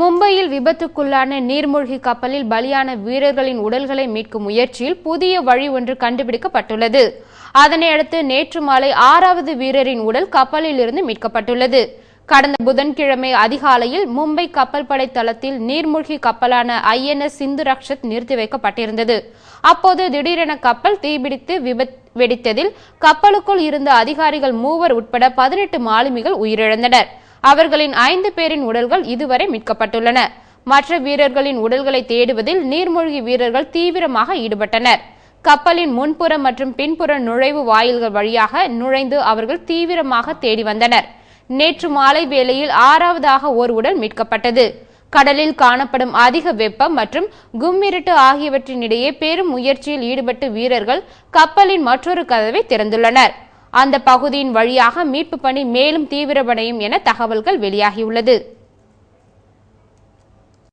மும்பையில் விபத்துக்குள்ளான நீர்மூழ்கி கப்பலில் பலியான வீரர்களின் உடல்களை மீட்கும் முயற்சியில் புதிய வழி ஒன்று கண்டுபிடிக்கப்பட்டுள்ளது. அதனையடுத்து நேற்று மாலை ஆறாவது வீரரின் உடல் கப்பலில் இருந்து மீட்கப்பட்டுள்ளது. கடந்த புதன்கிழமை அதிகாலையில் மும்பை கப்பல் படை தளத்தில் நீர்மூழ்கி கப்பலான ஐஎன்எஸ் சிந்து ரக்ஷத் நிறுத்தி வைக்கப்பட்டிருந்தது. அப்போது திடீரென கப்பல் தீபிடித்து விபத் வெடித்ததில் கப்பலுக்குள் இருந்த அதிகாரிகள் மூவர் உட்பட பதினெட்டு மாலுமிகள் உயிரிழந்தனர். அவர்களின் ஐந்து பேரின் உடல்கள் இதுவரை மீட்கப்பட்டுள்ளன. மற்ற வீரர்களின் உடல்களை தேடுவதில் நீர்மூழ்கி வீரர்கள் தீவிரமாக ஈடுபட்டனர். கப்பலின் முன்புற மற்றும் பின்புற நுழைவு வாயில்கள் வழியாக நுழைந்து அவர்கள் தீவிரமாக தேடி வந்தனர். நேற்று மாலை வேளையில் ஆறாவதாக ஓர் உடல் மீட்கப்பட்டது. கடலில் காணப்படும் அதிக வெப்பம் மற்றும் கும்மிருட்டு ஆகியவற்றினிடையே பெரும் முயற்சியில் ஈடுபட்டு வீரர்கள் கப்பலின் மற்றொரு கதவை திறந்துள்ளனர். அந்த பகுதியின் வழியாக மீட்பு பணி மேலும் தீவிரமடையும் என தகவல்கள் வெளியாகியுள்ளது.